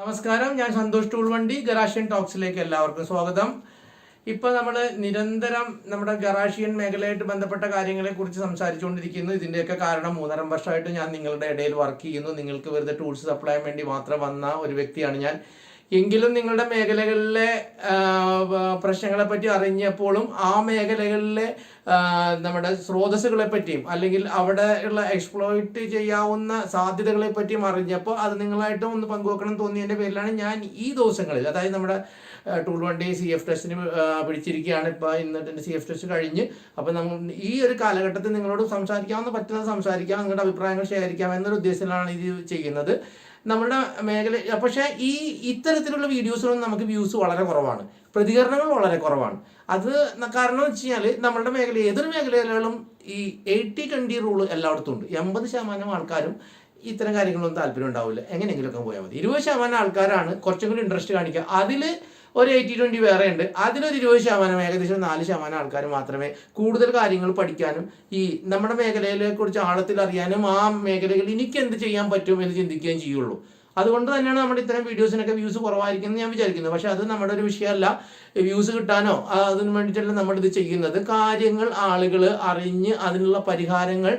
നമസ്കാരം ഞാൻ സന്തോഷ് ടൂൾ വണ്ടി ഗറാഷ്യൻ ടോക്സിലേക്ക് എല്ലാവർക്കും സ്വാഗതം. ഇപ്പൊ നമ്മൾ നിരന്തരം നമ്മുടെ ഗറാഷ്യൻ മേഖലയായിട്ട് ബന്ധപ്പെട്ട കാര്യങ്ങളെ കുറിച്ച് സംസാരിച്ചുകൊണ്ടിരിക്കുന്നു. ഇതിന്റെയൊക്കെ കാരണം മൂന്നര വർഷമായിട്ട് ഞാൻ നിങ്ങളുടെ ഇടയിൽ വർക്ക് ചെയ്യുന്നു. നിങ്ങൾക്ക് വെറുതെ ടൂൾസ് സപ്ലൈ ചെയ്യാൻ വേണ്ടി മാത്രം വന്ന ഒരു വ്യക്തിയാണ് ഞാൻ. എങ്കിലും നിങ്ങളുടെ മേഖലകളിലെ പ്രശ്നങ്ങളെ പറ്റി അറിഞ്ഞപ്പോഴും ആ മേഖലകളിലെ നമ്മുടെ സ്രോതസ്സുകളെ പറ്റിയും അല്ലെങ്കിൽ അവിടെ ഉള്ള എക്സ്പ്ലോയിറ്റ് ചെയ്യാവുന്ന സാധ്യതകളെ പറ്റിയും അറിഞ്ഞപ്പോൾ അത് നിങ്ങളായിട്ട് ഒന്ന് പങ്കുവെക്കണം എന്ന് തോന്നിയതിന്റെ പേരിലാണ് ഞാൻ ഈ ദിവസങ്ങളിൽ അതായത് നമ്മുടെ ടൂൾ വണ്ടി സി എഫ് ടെസ്റ്റിന് പിടിച്ചിരിക്കുകയാണ്. ഇപ്പോൾ ഇന്നത്തെ സി എഫ് ടെസ്റ്റ് കഴിഞ്ഞ് അപ്പോൾ നമ്മൾ ഈ ഒരു കാലഘട്ടത്തിൽ നിങ്ങളോട് സംസാരിക്കാവുന്ന പറ്റുന്നത് സംസാരിക്കാം നിങ്ങളുടെ അഭിപ്രായങ്ങൾ ശേഖരിക്കാം എന്നൊരു ഉദ്ദേശത്തിലാണ് ഇത് ചെയ്യുന്നത്. നമ്മുടെ മേഖല പക്ഷേ ഈ ഇത്തരത്തിലുള്ള വീഡിയോസിലൊന്നും നമുക്ക് വ്യൂസ് വളരെ കുറവാണ്. പ്രതികരണങ്ങൾ വളരെ കുറവാണ്. അത് കാരണം വെച്ച് കഴിഞ്ഞാൽ നമ്മളുടെ മേഖല ഏതൊരു മേഖലകളിലും ഈ എയ്റ്റി ട്വന്റി റൂൾ എല്ലായിടത്തും ഉണ്ട്. എൺപത് ശതമാനം ആൾക്കാരും ഇത്തരം കാര്യങ്ങളൊന്നും താല്പര്യം ഉണ്ടാവില്ല. എങ്ങനെയെങ്കിലുമൊക്കെ പോയാൽ മതി. ഇരുപത് ശതമാനം ആൾക്കാരാണ് കുറച്ചും കൂടി ഇൻട്രസ്റ്റ് കാണിക്കുക. അതിൽ ഒരു എയ്റ്റി ട്വന്റി വേറെ ഉണ്ട്. അതിലൊരു ഇരുപത് ശതമാനം ഏകദേശം നാല് ശതമാനം ആൾക്കാർ മാത്രമേ കൂടുതൽ കാര്യങ്ങൾ പഠിക്കാനും ഈ നമ്മുടെ മേഖലയെ കുറിച്ച് ആഴത്തിൽ അറിയാനും ആ മേഖലകളിൽ എനിക്ക് എന്ത് ചെയ്യാൻ പറ്റും എന്ന് ചിന്തിക്കുകയും ചെയ്യുള്ളൂ. അതുകൊണ്ട് തന്നെയാണ് നമ്മുടെ ഇത്തരം വീഡിയോസിനൊക്കെ വ്യൂസ് കുറവായിരിക്കും എന്ന് ഞാൻ വിചാരിക്കുന്നത് പക്ഷെ അത് നമ്മുടെ ഒരു വിഷയമല്ല. വ്യൂസ് കിട്ടാനോ അതിന് വേണ്ടിയിട്ടല്ല നമ്മളിത് ചെയ്യുന്നത്. കാര്യങ്ങൾ ആളുകൾ അറിഞ്ഞ് അതിനുള്ള പരിഹാരങ്ങൾ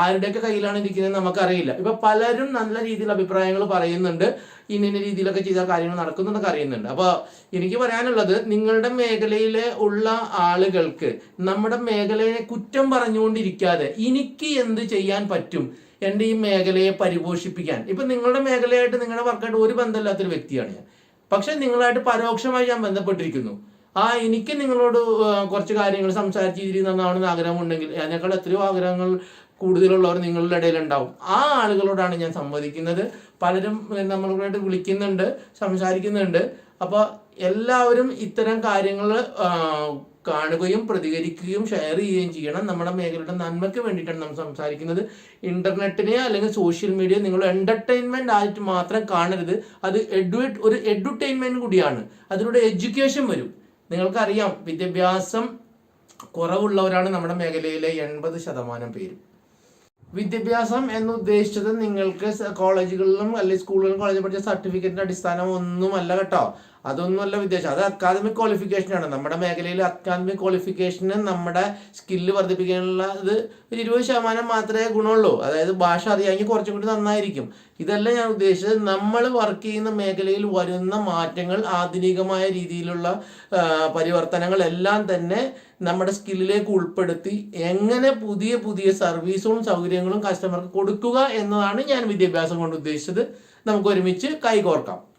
ആരുടെയൊക്കെ കയ്യിലാണ് ഇരിക്കുന്നത് നമുക്കറിയില്ല. ഇപ്പൊ പലരും നല്ല രീതിയിൽ അഭിപ്രായങ്ങൾ പറയുന്നുണ്ട്. ഇന്ന രീതിയിലൊക്കെ ചെയ്ത കാര്യങ്ങൾ നടക്കുന്നുണ്ടൊക്കെ അറിയുന്നുണ്ട്. അപ്പോൾ എനിക്ക് പറയാനുള്ളത് നിങ്ങളുടെ മേഖലയിൽ ഉള്ള ആളുകൾക്ക് നമ്മുടെ മേഖലയെ കുറ്റം പറഞ്ഞുകൊണ്ടിരിക്കാതെ എനിക്ക് എന്ത് ചെയ്യാൻ പറ്റും? എന്റെ ഈ മേഖലയെ പരിപോഷിപ്പിക്കാൻ. ഇപ്പൊ നിങ്ങളുടെ മേഖലയായിട്ട് നിങ്ങളുടെ വർക്കായിട്ട് ഒരു ബന്ധമില്ലാത്തൊരു വ്യക്തിയാണ് ഞാൻ. പക്ഷെ നിങ്ങളായിട്ട് പരോക്ഷമായി ഞാൻ ബന്ധപ്പെട്ടിരിക്കുന്നു. ആ എനിക്ക് നിങ്ങളോട് കുറച്ച് കാര്യങ്ങൾ സംസാരിച്ചിരിക്കുന്നതാണെന്ന് ആഗ്രഹമുണ്ടെങ്കിൽ അതിനേക്കാൾ എത്രയോ ആഗ്രഹങ്ങൾ കൂടുതലുള്ളവർ നിങ്ങളുടെ ഇടയിൽ ഉണ്ടാവും ആ ആളുകളോടാണ് ഞാൻ സംവദിക്കുന്നത്. പലരും നമ്മളോട് വിളിക്കുന്നുണ്ട് സംസാരിക്കുന്നുണ്ട്. അപ്പോൾ എല്ലാവരും ഇത്തരം കാര്യങ്ങൾ കാണുകയും പ്രതികരിക്കുകയും ഷെയർ ചെയ്യുകയും ചെയ്യണം. നമ്മുടെ മേഖലയുടെ നന്മയ്ക്ക് വേണ്ടിയിട്ടാണ് നമ്മൾ സംസാരിക്കുന്നത്. ഇന്റർനെറ്റിനെ അല്ലെങ്കിൽ സോഷ്യൽ മീഡിയ നിങ്ങൾ എന്റർടൈൻമെന്റ് ആയിട്ട് മാത്രം കാണരുത്. അത് എഡ്യൂട്ട് ഒരു എഡ്യൂട്ടൈൻമെന്റ് കൂടിയാണ്. അതിലൂടെ എഡ്യൂക്കേഷൻ വരും. നിങ്ങൾക്കറിയാം വിദ്യാഭ്യാസം കുറവുള്ളവരാണ് നമ്മുടെ മേഖലയിലെ എൺപത് ശതമാനം പേരും. വിദ്യാഭ്യാസം എന്ന് ഉദ്ദേശിച്ചത് നിങ്ങൾക്ക് കോളേജുകളിലും അല്ലെങ്കിൽ സ്കൂളുകളിലും കോളേജിൽ പഠിച്ച സർട്ടിഫിക്കറ്റിന്റെ അടിസ്ഥാനം ഒന്നുമല്ല കേട്ടോ. അതൊന്നുമല്ല വിദ്യാഭ്യാസം. അത് അക്കാദമിക് ക്വാളിഫിക്കേഷൻ ആണ്. നമ്മുടെ മേഖലയിൽ അക്കാദമിക് ക്വാളിഫിക്കേഷന് നമ്മുടെ സ്കില്ല് വർദ്ധിപ്പിക്കാനുള്ള ഇത് ഒരു ഇരുപത് ശതമാനം മാത്രമേ ഗുണമുള്ളൂ. അതായത് ഭാഷ അറിയാമെങ്കിൽ കുറച്ചും കൂടി നന്നായിരിക്കും. ഇതല്ല ഞാൻ ഉദ്ദേശിച്ചത്. നമ്മൾ വർക്ക് ചെയ്യുന്ന മേഖലയിൽ വരുന്ന മാറ്റങ്ങൾ ആധുനികമായ രീതിയിലുള്ള പരിവർത്തനങ്ങൾ എല്ലാം തന്നെ നമ്മുടെ സ്കില്ലിലേക്ക് ഉൾപ്പെടുത്തി എങ്ങനെ പുതിയ പുതിയ സർവീസുകളും സൗകര്യങ്ങളും കസ്റ്റമർക്ക് കൊടുക്കുക എന്നതാണ് ഞാൻ വിദ്യാഭ്യാസം കൊണ്ട് ഉദ്ദേശിച്ചത്. നമുക്ക് ഒരുമിച്ച് കൈകോർക്കാം.